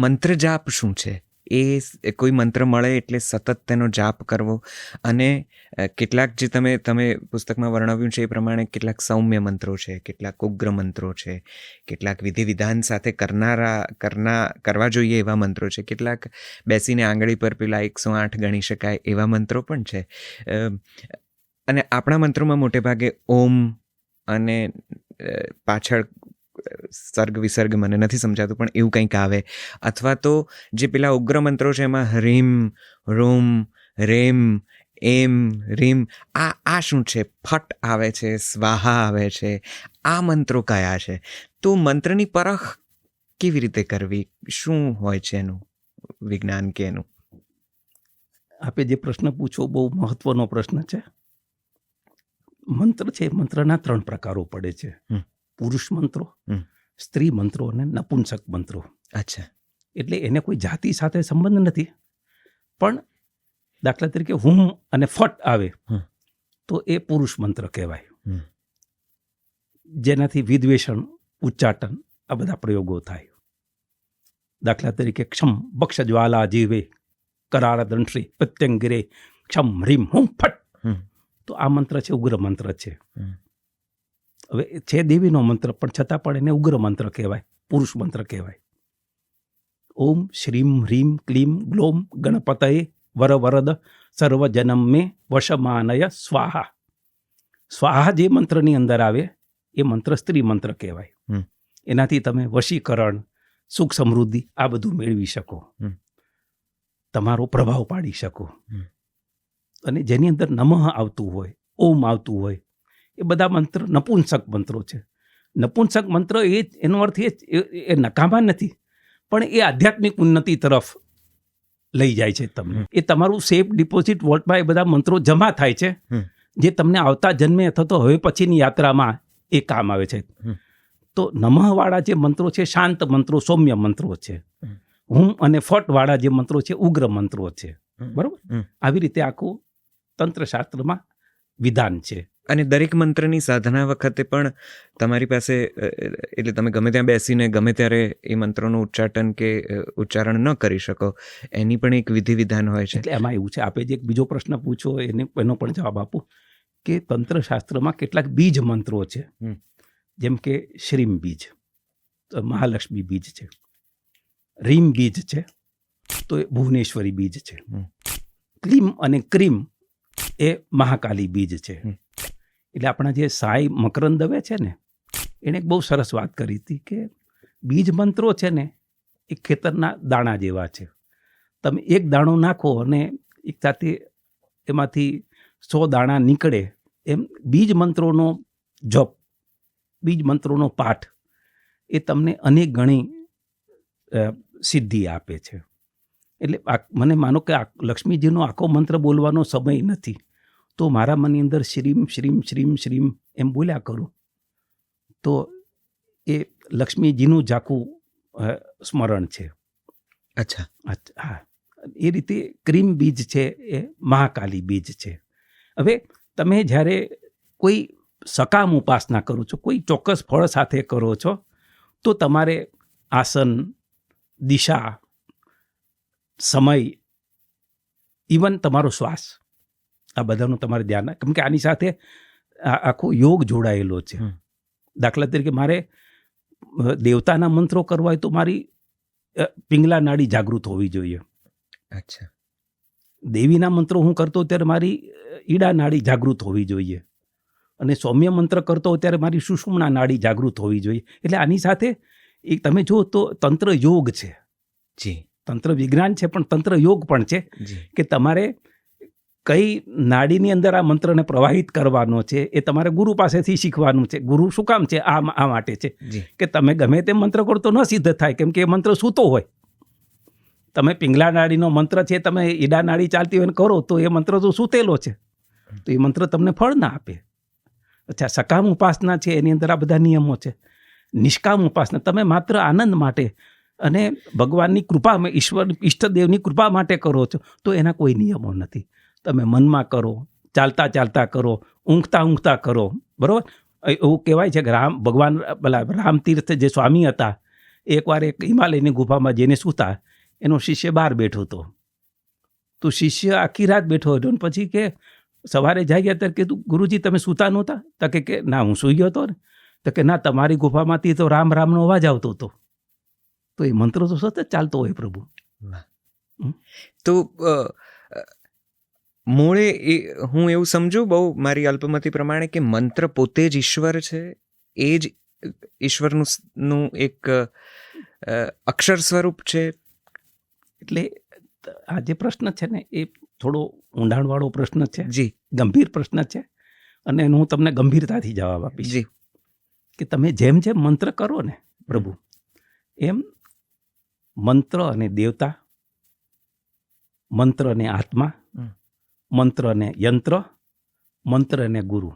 મંત્ર જાપ શું છે? એ કોઈ મંત્ર મળે એટલે સતત તેનો જાપ કરવો અને કેટલાક જે તમે તમે પુસ્તકમાં વર્ણવ્યું છે એ પ્રમાણે કેટલાક સૌમ્ય મંત્રો છે, કેટલાક ઉગ્ર મંત્રો છે, કેટલાક વિધિ વિધાન સાથે કરનારા, કરના, કરવા જોઈએ એવા મંત્રો છે, કેટલાક બેસીને આંગળી પર પેલા એકસો આઠ ગણી શકાય એવા મંત્રો પણ છે. અને આપણા મંત્રોમાં મોટે ભાગે ઓમ અને પાછળ સર્ગ વિસર્ગ મને નથી સમજાતું પણ એવું કંઈક આવે. અથવા તો જે પેલા ઉગ્ર મંત્રો છે એમાં હરીમ રોમ રેમ એમ રીમ આ આ શું છે? ફટ આવે છે સ્વાહા આવે છે આ મંત્રો કયા છે? તો મંત્રની પરખ કેવી રીતે કરવી? શું હોય છે એનું વિજ્ઞાન કે એનું? આપે જે પ્રશ્ન પૂછો બહુ મહત્વનો પ્રશ્ન છે. મંત્ર છે મંત્રના ત્રણ પ્રકારો પડે છે. પુરુષ મંત્રો સ્ત્રી મંત્રો અને નપુંસક મંત્રો. અચ્છા. એટલે એને કોઈ જાતિ સાથે સંબંધ નથી. પણ દાખલા તરીકે હું અને ફટ આવે તો એ પુરુષ મંત્ર કહેવાય. હમ. જેનાથી વિદ્વેષણ ઉચ્ચાટન આ બધા પ્રયોગો થાય. દાખલા તરીકે ક્ષમ બક્ષ જ્વાલા જીવે કરાર દંશ્રી પ્રત્યંગિરે ક્ષમ હ્રીમ હું ફટ. હમ. તો આ મંત્ર છે ઉગ્ર મંત્ર છે. હમ. હવે છે દેવીનો મંત્ર પણ છતાં પણ એને ઉગ્ર મંત્ર કહેવાય પુરુષ મંત્ર કહેવાય. ઓમ શ્રીમ હ્રીમ ક્લીમ ગ્લોમ ગણપતયે વર વરદ સર્વ જનમ મે વશમાનય સ્વાહા. સ્વાહા જે મંત્રની અંદર આવે એ મંત્ર સ્ત્રી મંત્ર કહેવાય. એનાથી તમે વશીકરણ સુખ સમૃદ્ધિ આ બધું મેળવી શકો. તમારો પ્રભાવ પાડી શકો. અને જેની અંદર નમઃ આવતું હોય ઓમ આવતું હોય એ બધા મંત્ર નપુંસક મંત્રો છે. નપુંસક મંત્ર એ એનો અર્થ એ એ- નકામા નથી પણ એ આધ્યાત્મિક ઉન્નતિ તરફ લઈ જાય છે તમને. એ તમારું સેફ ડિપોઝિટ વોલ્ટમાં એ બધા મંત્રો જમા થાય છે. જે તમને આવતા જન્મે અથવા તો હવે પછીની યાત્રામાં એ કામ આવે છે. તો નમઃવાળા જે મંત્રો છે શાંત મંત્રો સૌમ્ય મંત્રો છે. હમ. હું અને ફટવાળા જે મંત્રો છે ઉગ્ર મંત્રો છે. બરોબર? આવી રીતે આખું તંત્રશાસ્ત્રમાં વિધાન છે. અને દરેક મંત્રની સાધના વખતે પણ તમારી પાસે એટલે તમે ગમે ત્યાં બેસીને ગમે ત્યારે એ મંત્રોનું ઉચ્ચાટન કે ઉચ્ચારણ ન કરી શકો એની પણ એક વિધિ વિધાન હોય છે એટલે એમાં એવું છે આપે જે એક બીજો પ્રશ્ન પૂછો એને એનો પણ જવાબ આપું કે તંત્રશાસ્ત્રમાં કેટલાક બીજ મંત્રો છે. જેમ કે શ્રીમ બીજ મહાલક્ષ્મી બીજ છે રીમ બીજ છે તો એ ભુવનેશ્વરી બીજ છે. ક્લીમ અને ક્રીમ એ મહાકાલી બીજ છે. એટલે આપણા જે સાઈ મકરંદ દવે છે ને એણે એક બહુ સરસ વાત કરી હતી કે બીજ મંત્રો છે ને, એ ખેતરના દાણા જેવા છે. તમે એક દાણો નાખો અને એક સાથે એમાંથી સો દાણા નીકળે એમ બીજ મંત્રોનો જપ, બીજ મંત્રોનો પાઠ, એ તમને અનેક ગણી સિદ્ધિ આપે છે. એટલે મને માનો કે લક્ષ્મીજીનો આખો મંત્ર બોલવાનો સમય નથી. તો મારા મનની અંદર શ્રીમ શ્રીમ શ્રીમ શ્રીમ એમ બોલ્યા કરું. તો એ લક્ષ્મીજીનું ઝાકું સ્મરણ છે. અચ્છા. અચ્છા, હા. એ રીતે ક્રીમ બીજ છે એ મહાકાલી બીજ છે. હવે તમે જ્યારે કોઈ સકામ ઉપાસના કરો છો કોઈ ચોક્કસ ફળ સાથે કરો છો તો તમારે આસન દિશા સમય ઇવન તમારો શ્વાસ આ બધાનું તમારે ધ્યાન કેમ કે આની સાથે આખો યોગ જોડાયેલો છે. દાખલા તરીકે મારે દેવતાના મંત્રો કરવા હોય તો મારી પિંગલા નાડી જાગૃત હોવી જોઈએ. અચ્છા. દેવીના મંત્રો હું કરતો ત્યારે મારી ઈડા નાડી જાગૃત હોવી જોઈએ. અને સૌમ્ય મંત્ર કરતો ત્યારે મારી સુષુમણા નાડી જાગૃત હોવી જોઈએ. એટલે આની સાથે એક તમે જુઓ તો તંત્ર યોગ છે. જી. તંત્ર વિજ્ઞાન છે પણ તંત્ર યોગ પણ છે કે તમારે કઈ નાડીની અંદર આ મંત્રને પ્રવાહિત કરવાનો છે એ તમારે ગુરુ પાસેથી શીખવાનું છે. ગુરુ શું કામ છે? આ આ માટે છે. કે તમે ગમે તે મંત્ર કરો તો ન સિદ્ધ થાય કેમ કે એ મંત્ર સૂતો હોય. તમે પિંગલા નાડીનો મંત્ર છે તમે ઈડા નાડી ચાલતી હોય ને કરો તો એ મંત્ર તો સૂતેલો છે. તો એ મંત્ર તમને ફળ ના આપે. અચ્છા સકામ ઉપાસના છે એની અંદર આ બધા નિયમો છે. નિષ્કામ ઉપાસના તમે માત્ર આનંદ માટે અને ભગવાનની કૃપા ઈશ્વર ઈષ્ટદેવની કૃપા માટે કરો છો તો એના કોઈ નિયમો નથી. તમે મનમાં કરો ચાલતા ચાલતા કરો ઊંઘતા ઊંઘતા કરો બરાબર? એવું કહેવાય છે કે રામ ભગવાન પેલા રામતીર્થ જે સ્વામી હતા એકવાર એક હિમાલયની ગુફામાં જઈને સૂતા એનો શિષ્ય બહાર બેઠો હતો. તો શિષ્ય આખી રાત બેઠો હતો અને પછી કે સવારે જાગ્યા ત્યારે કીધું ગુરુજી તમે સૂતા નહોતા? તો કે ના હું સૂઈ ગયો હતો ને. તો કે ના તમારી ગુફામાંથી તો રામ રામનો અવાજ આવતો હતો. તો એ મંત્ર તો સતત ચાલતો હોય પ્રભુ. તો મૂળે એ હું એવું સમજુ બહુ મારી અલ્પમતી પ્રમાણે કે મંત્ર પોતે જ ઈશ્વર છે એ જ ઈશ્વરનું નું એક અક્ષર સ્વરૂપ છે. એટલે આ જે પ્રશ્ન છે ને એ થોડો ઊંડાણવાળો પ્રશ્ન છે. જી. ગંભીર પ્રશ્ન છે. અને એનો હું તમને ગંભીરતાથી જવાબ આપીશ. જી. કે તમે જેમ જેમ મંત્ર કરો ને પ્રભુ એમ મંત્ર અને દેવતા મંત્ર અને આત્મા હમ. મંત્ર અને યંત્ર, મંત્ર અને ગુરુ.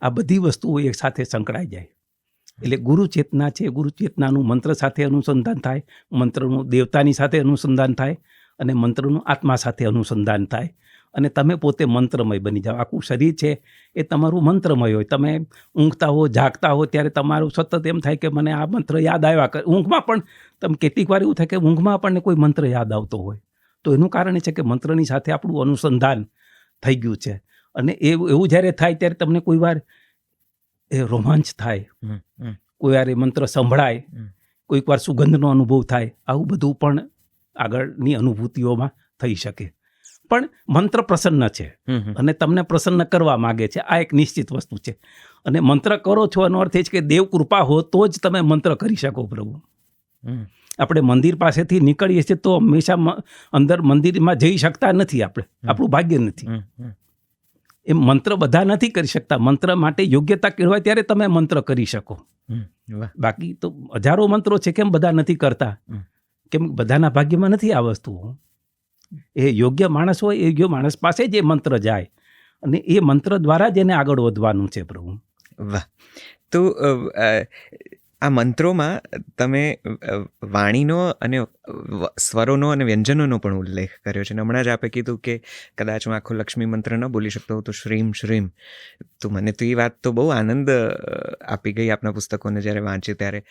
આ બધી વસ્તુઓ એક સાથે સંકળાઈ જાય. એટલે ગુરુ ચેતના છે, ગુરુ ચેતનાનું મંત્ર સાથે અનુસંધાન થાય, મંત્રનું દેવતાની સાથે અનુસંધાન થાય અને મંત્રનું આત્મા સાથે અનુસંધાન થાય. અને તમે પોતે મંત્રમય બની જાઓ. આખું શરીર છે એ તમારું મંત્રમય હોય. તમે ઊંઘતા હો, જાગતા હો, ત્યારે તમારું સતત એમ થાય કે મને આ મંત્ર યાદ આવ્યા કરે. ઊંઘમાં પણ તમે કેટલીક વાર એવું થાય કે ઊંઘમાં આપણને કોઈ મંત્ર યાદ આવતો હોય. તો એનું કારણ એ છે કે મંત્રની સાથે આપણું અનુસંધાન થઈ ગયું છે. અને એવું એવું જ્યારે થાય ત્યારે તમને કોઈ વાર એ રોમાંચ થાય. કોઈ વાર એ મંત્ર સંભળાય. કોઈક વાર સુગંધનો અનુભવ થાય. આવું બધું પણ આગળની અનુભૂતિઓમાં થઈ શકે. પણ મંત્ર પ્રસન્ન છે. અને તમને પ્રસન્ન કરવા માગે છે. આ એક નિશ્ચિત વસ્તુ છે. અને મંત્ર કરો છો એનો અર્થ એ છે કે દેવ કૃપા હો તો જ તમે મંત્ર કરી શકો પ્રભુ. હમ. આપણે મંદિર પાસેથી નીકળીએ છીએ તો હંમેશા અંદર મંદિરમાં જઈ શકતા નથી આપણે. આપણું ભાગ્ય નથી. એ મંત્ર બધા નથી કરી શકતા. મંત્ર માટે યોગ્યતા કહેવાય ત્યારે તમે મંત્ર કરી શકો. બાકી તો હજારો મંત્રો છે કેમ બધા નથી કરતા? કેમ બધાના ભાગ્યમાં નથી આ વસ્તુ? એ યોગ્ય માણસ હોય એ યોગ્ય માણસ પાસે જ એ મંત્ર જાય. અને એ મંત્ર દ્વારા જ એને આગળ વધવાનું છે પ્રભુ. વાહ. તો આ મંત્રોમાં તમે વાણીનો અને સ્વરોનો અને વ્યંજનોનો પણ ઉલ્લેખ કર્યો છે. હમણાં જ આપે કીધું કે કદાચ હું આખો લક્ષ્મી મંત્ર ન બોલી શકતો હોઉં તો શ્રીમ શ્રીમ. તો મને તો એ વાત તો બહુ આનંદ આપી ગઈ આપના પુસ્તકોને જ્યારે વાંચ્યું ત્યારે.